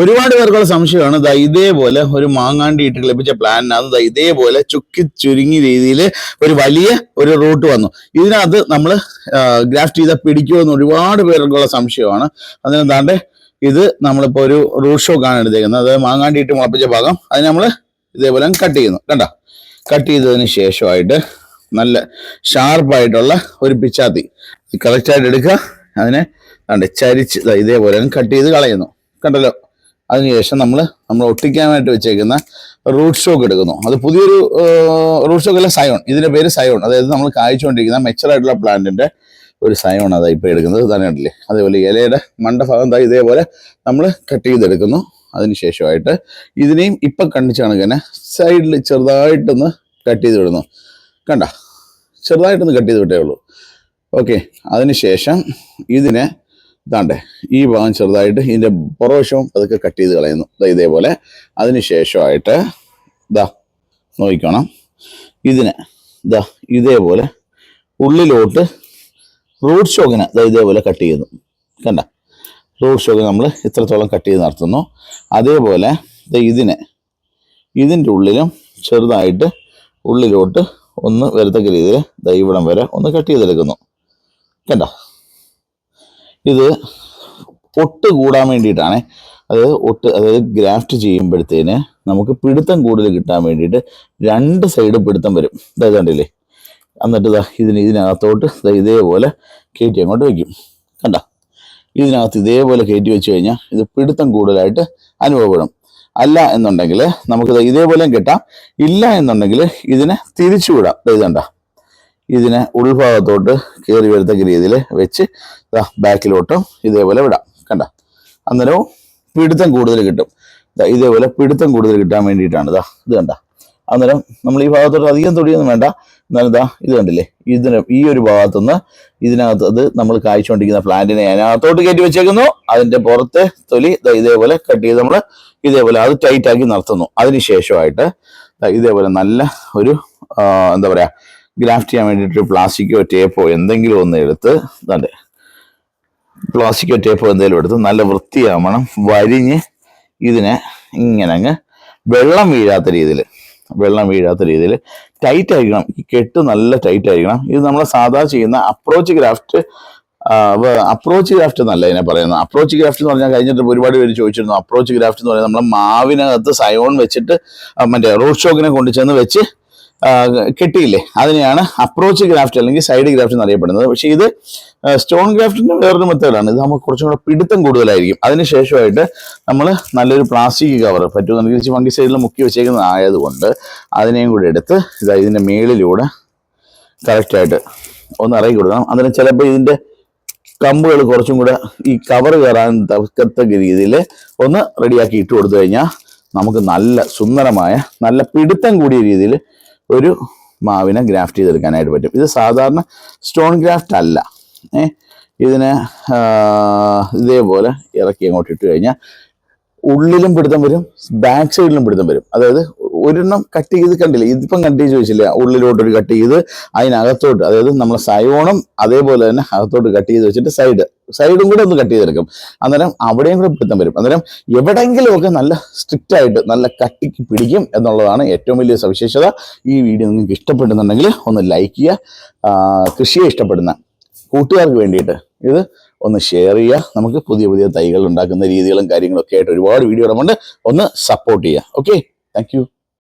ഒരുപാട് പേർക്കുള്ള സംശയമാണ്. ദാ ഇതേപോലെ ഒരു മാങ്ങാണ്ടി ഇട്ട് ലഭിച്ച പ്ലാനിനകത്ത് ദാ ഇതേപോലെ ചുക്കി ചുരുങ്ങിയ രീതിയിൽ ഒരു വലിയ ഒരു റൂട്ട് വന്നു. ഇതിനകത്ത് നമ്മൾ ഗ്രാഫ്റ്റ് ചെയ്താൽ പിടിക്കുമോ എന്ന് ഒരുപാട് പേർക്കുള്ള സംശയമാണ്. അതിനെന്താണ്ട് താണ്ടെ ഇത് നമ്മളിപ്പോൾ ഒരു റൂട്ട് ഷോക്കാണ് എടുത്തേക്കുന്നത്. അതായത് മാങ്ങാണ്ടി ഇട്ട് മുളപ്പിച്ച ഭാഗം അത് നമ്മൾ ഇതേപോലെ കട്ട് ചെയ്യുന്നു. കണ്ട? കട്ട് ചെയ്തതിന് ശേഷമായിട്ട് നല്ല ഷാർപ്പായിട്ടുള്ള ഒരു പിച്ചാത്തി. കറക്റ്റായിട്ട് എടുക്കുക. അതിനെ ചരിച്ച് ഇതേപോലെ കട്ട് ചെയ്ത് കളയുന്നു. കണ്ടല്ലോ? അതിനുശേഷം നമ്മൾ നമ്മൾ ഒട്ടിക്കാനായിട്ട് വെച്ചേക്കുന്ന റൂട്ട് സ്റ്റോക്ക് എടുക്കുന്നു. അത് പുതിയൊരു റൂട്ട് സ്റ്റോക്ക് അല്ല സയോൺ ഇതിന്റെ പേര് സയോൺ അതായത് നമ്മൾ കായ്ച്ചുകൊണ്ടിരിക്കുന്ന മെച്ചറായിട്ടുള്ള പ്ലാന്റിന്റെ ഒരു സയോൺ അതാ ഇപ്പോൾ എടുക്കുന്നത്. തന്നെ കണ്ടില്ലേ? അതേപോലെ ഇലയുടെ മണ്ടഭാഗം ദാ ഇതേപോലെ നമ്മൾ കട്ട് ചെയ്തെടുക്കുന്നു. അതിനുശേഷമായിട്ട് ഇതിനെയും ഇപ്പം കണ്ടിച്ച കണക്കന്നെ സൈഡിൽ ചെറുതായിട്ടൊന്ന് കട്ട് ചെയ്ത് വിടുന്നു കണ്ട? ചെറുതായിട്ടൊന്ന് കട്ട് ചെയ്ത് വിട്ടേ ഉള്ളൂ. ഓക്കെ അതിനുശേഷം ഇതിനെ ഇതാണ്ടേ ഈ ഭാഗം ചെറുതായിട്ട് ഇതിന്റെ പുറവശവും അതൊക്കെ കട്ട് ചെയ്ത് കളയുന്നു. ഇതേപോലെ. അതിനുശേഷമായിട്ട് ഇതാ നോക്കിക്കണം. ഇതിനെ ഇതാ ഇതേപോലെ ഉള്ളിലോട്ട് റൂട്ട് ഷോക്കിനെ ദാ ഇതേപോലെ കട്ട് ചെയ്യുന്നു. കണ്ട? റൂട്ട് ഷോക്ക് നമ്മൾ ഇത്രത്തോളം കട്ട് ചെയ്ത് നടത്തുന്നു. അതേപോലെ ഇതിനെ ഇതിന്റെ ഉള്ളിലും ചെറുതായിട്ട് ഉള്ളിലോട്ട് ഒന്ന് വരത്തക്ക രീതിയിൽ ദാ ഇവിടം വരെ ഒന്ന് കട്ട് ചെയ്തെടുക്കുന്നു. കണ്ട? ഇത് ഒട്ട് കൂടാൻ വേണ്ടിയിട്ടാണ്. അതായത് ഒട്ട് അതായത് ഗ്രാഫ്റ്റ് ചെയ്യുമ്പോഴത്തേന് നമുക്ക് പിടുത്തം കൂടുതൽ കിട്ടാൻ വേണ്ടിയിട്ട് രണ്ട് സൈഡ് പിടുത്തം വരും. ഇതാ കണ്ടില്ലേ? എന്നിട്ട് ഇതാ ഇതിന് ഇതിനകത്തോട്ട് ഇതേപോലെ കയറ്റി അങ്ങോട്ട് വയ്ക്കും. കണ്ട? ഇതിനകത്ത് ഇതേപോലെ കയറ്റി വെച്ച് കഴിഞ്ഞാൽ ഇത് പിടുത്തം കൂടുതലായിട്ട് അനുഭവപ്പെടും. അല്ല എന്നുണ്ടെങ്കിൽ നമുക്ക് ഇതേപോലെയും കിട്ടാം. ഇല്ല എന്നുണ്ടെങ്കിൽ ഇതിനെ തിരിച്ചു വിടാം. ഇതണ്ട ഇതിനെ ഉൾഭാഗത്തോട്ട് കയറി വരത്തക്ക രീതിയിൽ വെച്ച് ഇതാ ബാക്കിലോട്ടും ഇതേപോലെ വിടാം. കണ്ട? അന്നേരവും പിടുത്തം കൂടുതൽ കിട്ടും. ഇതേപോലെ പിടുത്തം കൂടുതൽ കിട്ടാൻ വേണ്ടിയിട്ടാണ്. ഇതാ ഇത് കണ്ട? അന്നേരം നമ്മൾ ഈ ഭാഗത്തോട്ട് അധികം തൊടിയൊന്നും വേണ്ട. എന്നാലും ഇതാ ഇത് കണ്ടില്ലേ? ഇതിന് ഈ ഒരു ഭാഗത്തുനിന്ന് ഇതിനകത്ത് അത് നമ്മൾ കായ്ച്ചുകൊണ്ടിരിക്കുന്ന പ്ലാന്റിനെ അതിനകത്തോട്ട് കയറ്റി വെച്ചേക്കുന്നു. അതിന്റെ പുറത്തെ തൊലി ഇതേപോലെ കട്ട് ചെയ്ത് നമ്മൾ ഇതേപോലെ അത് ടൈറ്റാക്കി നിർത്തുന്നു അതിനുശേഷമായിട്ട് ഇതേപോലെ നല്ല ഒരു എന്താ പറയാ ഗ്രാഫ്റ്റ് ചെയ്യാൻ വേണ്ടിയിട്ട് പ്ലാസ്റ്റിക്കോ ടേപ്പോ എന്തെങ്കിലും ഒന്ന് എടുത്ത് ഇതാണ്ട് പ്ലാസ്റ്റിക്കോ ടേപ്പോ എന്തെങ്കിലും എടുത്ത് നല്ല വൃത്തിയാവണം വരിഞ്ഞ് ഇതിനെ ഇങ്ങനെ അങ്ങ് വെള്ളം വീഴാത്ത രീതിയിൽ വെള്ളം വീഴാത്ത രീതിയിൽ ടൈറ്റ് ആയിരിക്കണം. ഈ കെട്ട് നല്ല ടൈറ്റ് ആയിരിക്കണം. ഇത് നമ്മൾ സാധാ ചെയ്യുന്ന അപ്രോച്ച് ഗ്രാഫ്റ്റ് അപ്രോച്ച് ഗ്രാഫ്റ്റ് എന്നല്ല ഇതിനെ പറയുന്നത്. അപ്രോച്ച് ഗ്രാഫ്റ്റ് എന്ന് പറഞ്ഞാൽ കഴിഞ്ഞിട്ട് ഒരുപാട് പേര് ചോദിച്ചിരുന്നു. അപ്രോച്ച് ഗ്രാഫ്റ്റ് എന്ന് പറയുന്നത് നമ്മൾ മാവിനകത്ത് സയോൺ വെച്ചിട്ട് മറ്റേ റോഡ് ഷോക്കിനെ കൊണ്ട് ചെന്ന് വെച്ച് കെട്ടിയില്ലേ? അതിനെയാണ് അപ്രോച്ച് ഗ്രാഫ്റ്റ് അല്ലെങ്കിൽ സൈഡ് ഗ്രാഫ്റ്റ് എന്ന് അറിയപ്പെടുന്നത് പക്ഷേ ഇത് സ്റ്റോൺ ഗ്രാഫ്റ്റിന്റെ വേറൊരു മെത്തേഡാണ്. ഇത് നമുക്ക് കുറച്ചും കൂടെ പിടുത്തം കൂടുതലായിരിക്കും. അതിനുശേഷമായിട്ട് നമ്മൾ നല്ലൊരു പ്ലാസ്റ്റിക് കവർ പറ്റുമെന്നുണ്ടെങ്കിൽ ഇച്ചിരി വണ്ടി സൈഡിൽ മുക്കി വെച്ചേക്കുന്നത് ആയതുകൊണ്ട് അതിനെയും കൂടെ എടുത്ത് ഇതാ ഇതിന്റെ മേളിലൂടെ കറക്റ്റായിട്ട് ഒന്ന് ഇറക്കി കൊടുക്കണം. അന്നേരം ചിലപ്പോൾ ഇതിന്റെ കമ്പുകൾ കുറച്ചും കൂടെ ഈ കവർ കയറാൻ തക്കത്തക്ക രീതിയിൽ ഒന്ന് റെഡിയാക്കി ഇട്ട് കൊടുത്തു കഴിഞ്ഞാൽ നമുക്ക് നല്ല സുന്ദരമായ നല്ല പിടുത്തം കൂടിയ രീതിയിൽ ഒരു മാവിനെ ഗ്രാഫ്റ്റ് ചെയ്തെടുക്കാനായിട്ട് പറ്റും. ഇത് സാധാരണ സ്റ്റോൺ ഗ്രാഫ്റ്റ് അല്ല. ഏ ഇതിനെ ഇതേപോലെ ഇറക്കി അങ്ങോട്ട് ഇട്ട് കഴിഞ്ഞാൽ ഉള്ളിലും പിടുത്തം വരും ബാക്ക് സൈഡിലും പിടുത്തം വരും. അതായത് ഒരെണ്ണം കട്ട് ചെയ്ത് കണ്ടില്ല? ഇതിപ്പം കട്ട് ചെയ്ത് ചോദിച്ചില്ല? ഉള്ളിലോട്ടൊരു കട്ട് ചെയ്ത് അതിനകത്തോട്ട് അതായത് നമ്മളെ സയോണും അതേപോലെ തന്നെ അകത്തോട്ട് കട്ട് ചെയ്ത് വെച്ചിട്ട് സൈഡ്. സൈഡും കൂടെ ഒന്ന് കട്ട് ചെയ്തെടുക്കും. അന്നേരം അവിടെയും കൂടെ പിടുത്തം വരും. അന്നേരം എവിടെയെങ്കിലുമൊക്കെ നല്ല സ്ട്രിക്റ്റ് ആയിട്ട് നല്ല കട്ടിക്ക് പിടിക്കും എന്നുള്ളതാണ് ഏറ്റവും വലിയ സവിശേഷത. ഈ വീഡിയോ നിങ്ങൾക്ക് ഇഷ്ടപ്പെടുന്നുണ്ടെങ്കിൽ ഒന്ന് ലൈക്ക് ചെയ്യുക. കൃഷിയെ ഇഷ്ടപ്പെടുന്ന കൂട്ടുകാർക്ക് വേണ്ടിയിട്ട് ഇത് ഒന്ന് ഷെയർ ചെയ്യുക. നമുക്ക് പുതിയ പുതിയ തൈകൾ ഉണ്ടാക്കുന്ന രീതികളും കാര്യങ്ങളൊക്കെ ആയിട്ട് ഒരുപാട് വീഡിയോ ഇടമുണ്ട് ഒന്ന് സപ്പോർട്ട് ചെയ്യുക. Okay thank